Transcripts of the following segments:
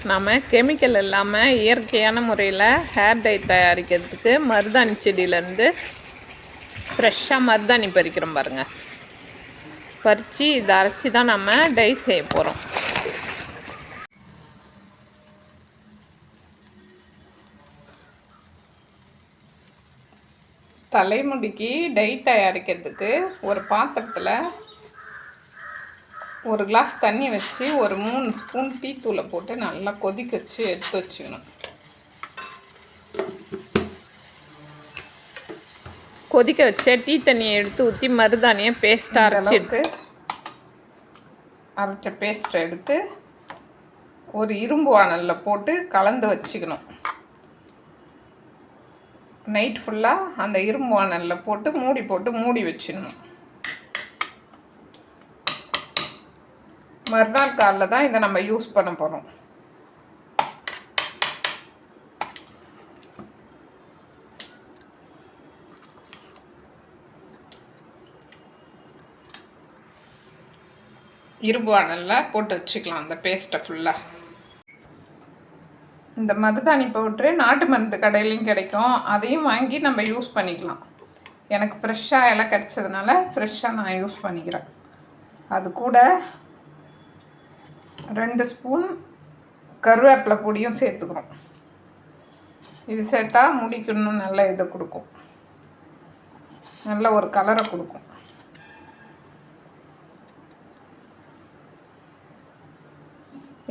நாம் கெமிக்கல் இல்லாமல் இயற்கையான முறையில் ஹேர் டை தயாரிக்கிறதுக்கு மருதாணி செடியிலேருந்து ஃப்ரெஷ்ஷாக மருதாணி பறிக்கிறோம் பாருங்கள் பறித்து இதை அரைச்சி தான் நம்ம டை செய்ய போகிறோம் தலைமுடிக்கு டை தயாரிக்கிறதுக்கு ஒரு பாத்திரத்தில் ஒரு கிளாஸ் தண்ணி வச்சு ஒரு மூணு ஸ்பூன் டீ தூளை போட்டு நல்லா கொதிக்க வச்சு எடுத்து வச்சுக்கணும். கொதிக்க வச்ச டீ தண்ணியை எடுத்து ஊற்றி மருதாணியை பேஸ்ட்டாக அரைச்சி எடுத்து அரைச்ச பேஸ்ட்டை எடுத்து ஒரு இரும்பு வானலில் போட்டு கலந்து வச்சுக்கணும். நைட் ஃபுல்லாக அந்த இரும்பு வானலில் போட்டு மூடி போட்டு மூடி வச்சிடணும். மறுநாள் காலைல தான் இதை நம்ம யூஸ் பண்ண போகிறோம் இரும்பு வானலில் போட்டு வச்சுக்கலாம் அந்த பேஸ்ட்டை ஃபுல்லாக இந்த மருதாணி பவுட்ரு நாட்டு மருந்து கடையிலையும் கிடைக்கும். அதையும் வாங்கி நம்ம யூஸ் பண்ணிக்கலாம். எனக்கு ஃப்ரெஷ்ஷாக இலை கிடச்சதுனால ஃப்ரெஷ்ஷாக நான் யூஸ் பண்ணிக்கிறேன். அது கூட ரெண்டு ஸ்பூன் கருவேப்பிலை பொடியும் சேர்த்துக்கிறோம் இது சேர்த்தா முடிக்கு இன்னும் நல்ல இதை கொடுக்கும். நல்ல ஒரு கலரை கொடுக்கும்.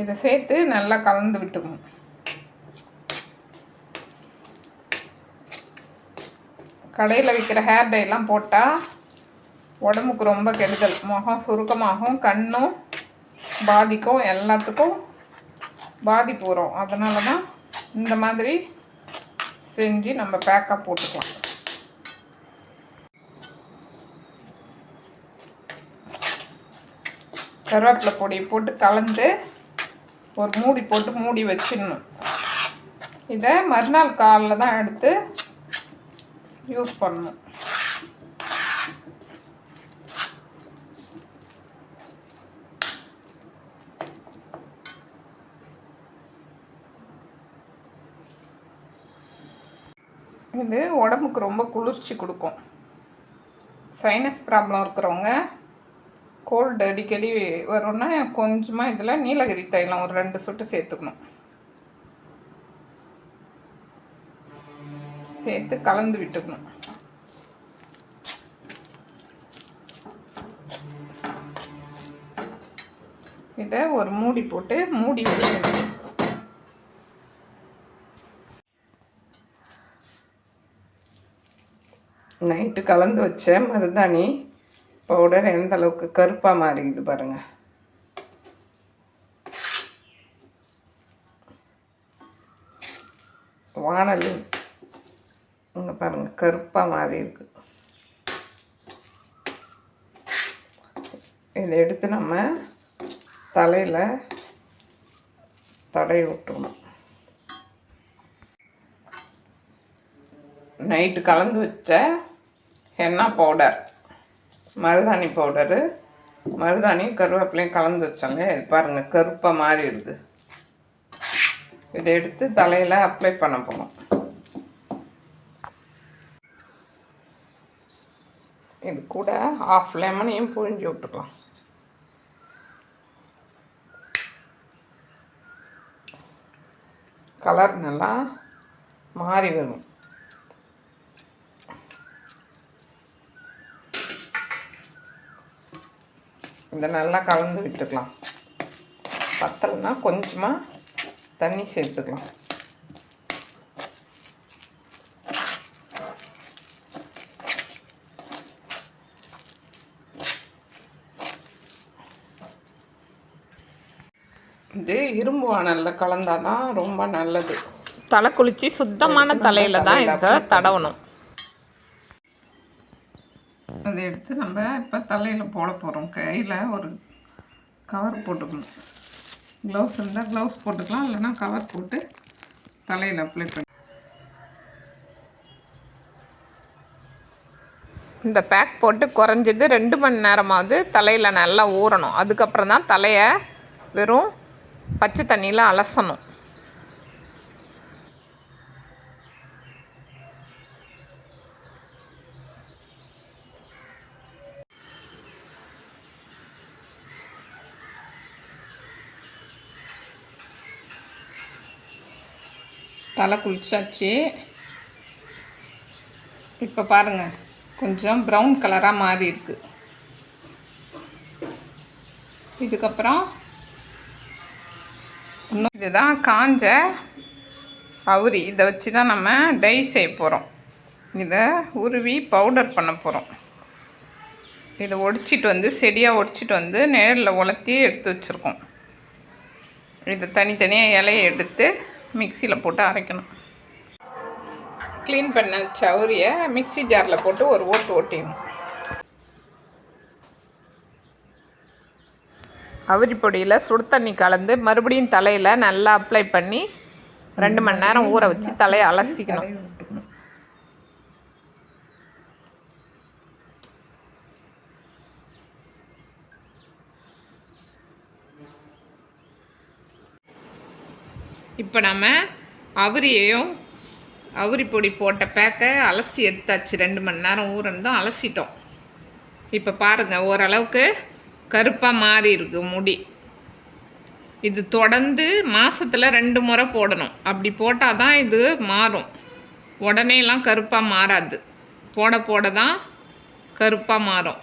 இதை சேர்த்து நல்லா கலந்து விட்டுக்கணும். கடையில் விற்கிற ஹேர் டைலாம் போட்டால் உடம்புக்கு ரொம்ப கெடுதல். முகம் சுருக்கமாகும் கண்ணும் பாதிக்கும் எல்லாத்துக்கும் பாதிப்பு வரும். அதனால தான் இந்த மாதிரி செஞ்சு நம்ம பேக்கப் போட்டுக்கலாம். கருவேப்பிலை பொடியை போட்டு கலந்து ஒரு மூடி போட்டு மூடி வச்சிடணும். இதை மறுநாள் காலைல தான் எடுத்து யூஸ் பண்ணணும். இது உடம்புக்கு ரொம்ப குளிர்ச்சி கொடுக்கும். சைனஸ் ப்ராப்ளம் இருக்கிறவங்க கோல்டு அடிக்கடி வரும்னா கொஞ்சமாக இதில் நீலகிரி தைலம் ஒரு ரெண்டு சொட்டு சேர்த்துக்கணும். சேர்த்து கலந்து விட்டுக்கணும். இதை ஒரு மூடி போட்டு மூடி வச்சுக்கணும். நைட்டு கலந்து வச்ச மருதாணி பவுடர் எந்த அளவுக்கு கருப்பாக மாறிக்குது பாருங்கள் வானல் இங்கே பாருங்கள் கருப்பாக மாறி இருக்கு இதை எடுத்து நம்ம தலையில் தடவி விட்டுக்கணும் நைட்டு கலந்து வச்ச ஹென்னா பவுடர் மருதாணி பவுடரு மருதாணியும் கருவேப்பிலையும் கலந்து வச்சாங்க. இது பாருங்கள் கருப்பை மாறிடுது இருக்குது இதை எடுத்து தலையில் அப்ளை பண்ண போகணும் இது கூட ஆஃப் லெமனையும் புழிஞ்சு விட்டுக்கலாம். கலர் நல்லா மாறி வரும். இதை நல்லா கலந்து விட்டுக்கலாம். பத்தலைன்னா கொஞ்சமாக தண்ணி சேர்த்துக்கலாம். இது இரும்பு வானலில் கலந்தால் தான் ரொம்ப நல்லது. தலை குளிச்சு சுத்தமான தலையில் தான் இதை தடவணும். அதை எடுத்து நம்ம இப்போ தலையில் போட போகிறோம் கையில் ஒரு கவர் போட்டுக்கணும். க்ளவுஸ் இருந்தால் க்ளவுஸ் போட்டுக்கலாம். இல்லைன்னா கவர் போட்டு தலையில் அப்ளை பண்ணி இந்த பேக் போட்டு குறைஞ்சது ரெண்டு மணி நேரமாவது தலையில் நல்லா ஊறணும். அதுக்கப்புறம் தான் தலையை வெறும் பச்சை தண்ணியில் அலசணும். தலை குளிச்சாச்சு. இப்போ பாருங்கள் கொஞ்சம் ப்ரௌன் கலராக மாறி இருக்கு. இதுக்கப்புறம் இன்னும் இதுதான் காஞ்ச அவுரி இதை வச்சு தான் நம்ம டை செய்ய போகிறோம் இதை உருவி பவுடர் பண்ண போகிறோம் இதை ஒடிச்சிட்டு வந்து செடியாக ஒடிச்சிட்டு வந்து நேரில் உலர்த்தி எடுத்து வச்சுருக்கோம். இதை தனித்தனியாக இலையை எடுத்து மிக்சியில் போட்டு அரைக்கணும். க்ளீன் பண்ண சௌரியை மிக்ஸி ஜாரில் போட்டு ஒரு ஓட்டு ஓட்டிடணும். அவரி பொடியில் சுடு தண்ணி கலந்து மறுபடியும் தலையில் நல்லா அப்ளை பண்ணி ரெண்டு மணி நேரம் ஊற வச்சு தலையை அலசிக்கணும். இப்போ நம்ம அவரியையும் அவரி பொடி போட்ட பேக்கை அலசி எடுத்தாச்சு. ரெண்டு மணி நேரம் ஊறந்தும் அலசிட்டோம். இப்போ பாருங்கள் ஓரளவுக்கு கருப்பாக மாறி இருக்கு முடி. இது தொடர்ந்து மாதத்தில் ரெண்டு முறை போடணும். அப்படி போட்டால் தான் இது மாறும். உடனேலாம் கருப்பாக மாறாது. போட போட தான் கருப்பாக மாறும்.